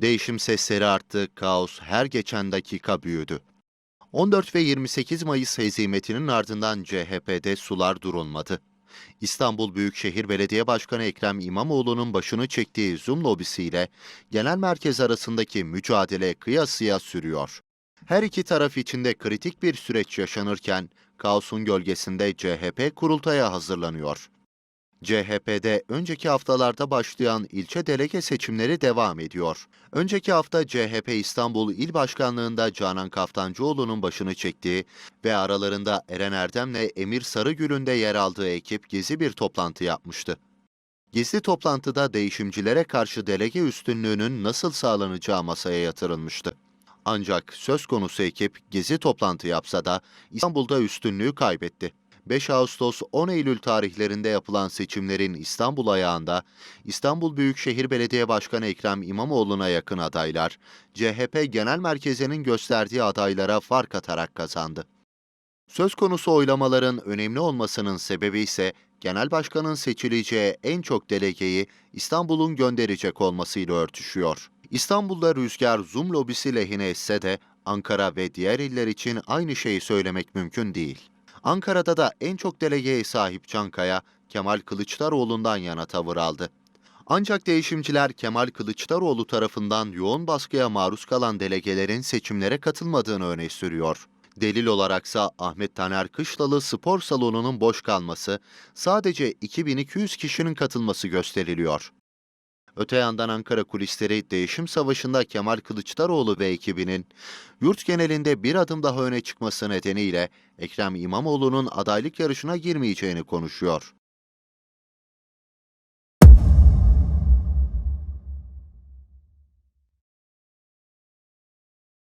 Değişim sesleri arttı, kaos her geçen dakika büyüdü. 14 ve 28 Mayıs hezimetinin ardından CHP'de sular durulmadı. İstanbul Büyükşehir Belediye Başkanı Ekrem İmamoğlu'nun başını çektiği Zoom lobisiyle genel merkez arasındaki mücadele kıyasıya sürüyor. Her iki taraf içinde kritik bir süreç yaşanırken kaosun gölgesinde CHP kurultaya hazırlanıyor. CHP'de önceki haftalarda başlayan ilçe delege seçimleri devam ediyor. Önceki hafta CHP İstanbul İl Başkanlığında Canan Kaftancıoğlu'nun başını çektiği ve aralarında Eren Erdem'le Emir Sarıgül'ün de yer aldığı ekip gezi bir toplantı yapmıştı. Gizli toplantıda değişimcilere karşı delege üstünlüğünün nasıl sağlanacağı masaya yatırılmıştı. Ancak söz konusu ekip gezi toplantı yapsa da İstanbul'da üstünlüğü kaybetti. 5 Ağustos 10 Eylül tarihlerinde yapılan seçimlerin İstanbul ayağında İstanbul Büyükşehir Belediye Başkanı Ekrem İmamoğlu'na yakın adaylar, CHP Genel Merkezi'nin gösterdiği adaylara fark atarak kazandı. Söz konusu oylamaların önemli olmasının sebebi ise genel başkanın seçileceği en çok delegeyi İstanbul'un gönderecek olmasıyla örtüşüyor. İstanbul'da rüzgar Zoom lobisi lehine etse de Ankara ve diğer iller için aynı şeyi söylemek mümkün değil. Ankara'da da en çok delegeye sahip Çankaya, Kemal Kılıçdaroğlu'ndan yana tavır aldı. Ancak değişimciler Kemal Kılıçdaroğlu tarafından yoğun baskıya maruz kalan delegelerin seçimlere katılmadığını öne sürüyor. Delil olaraksa Ahmet Taner Kışlalı spor salonunun boş kalması, sadece 2200 kişinin katılması gösteriliyor. Öte yandan Ankara kulisleri değişim savaşında Kemal Kılıçdaroğlu ve ekibinin yurt genelinde bir adım daha öne çıkması nedeniyle Ekrem İmamoğlu'nun adaylık yarışına girmeyeceğini konuşuyor.